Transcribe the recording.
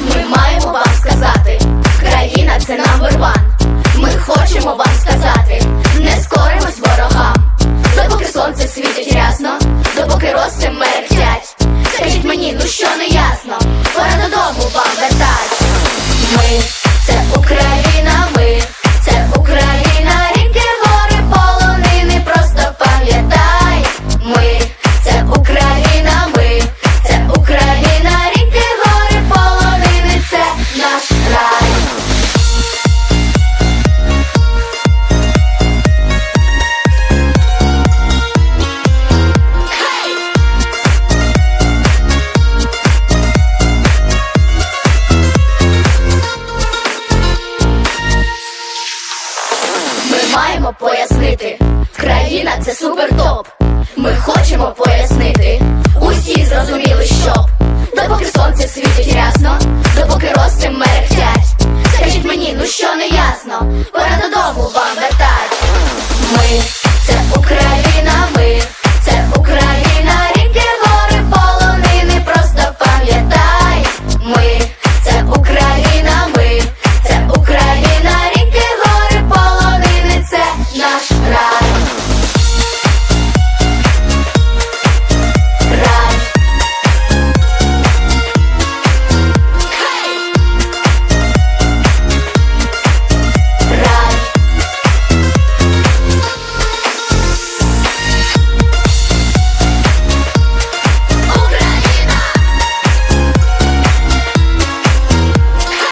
Ми маємо вам сказати, країна це номер one Ми маємо пояснити, країна це супертоп. Ми хочемо пояснити, усі зрозуміли, щоб допоки сонце світить рясно, допоки рости мерехтять. Скажіть мені, ну що не ясно, пора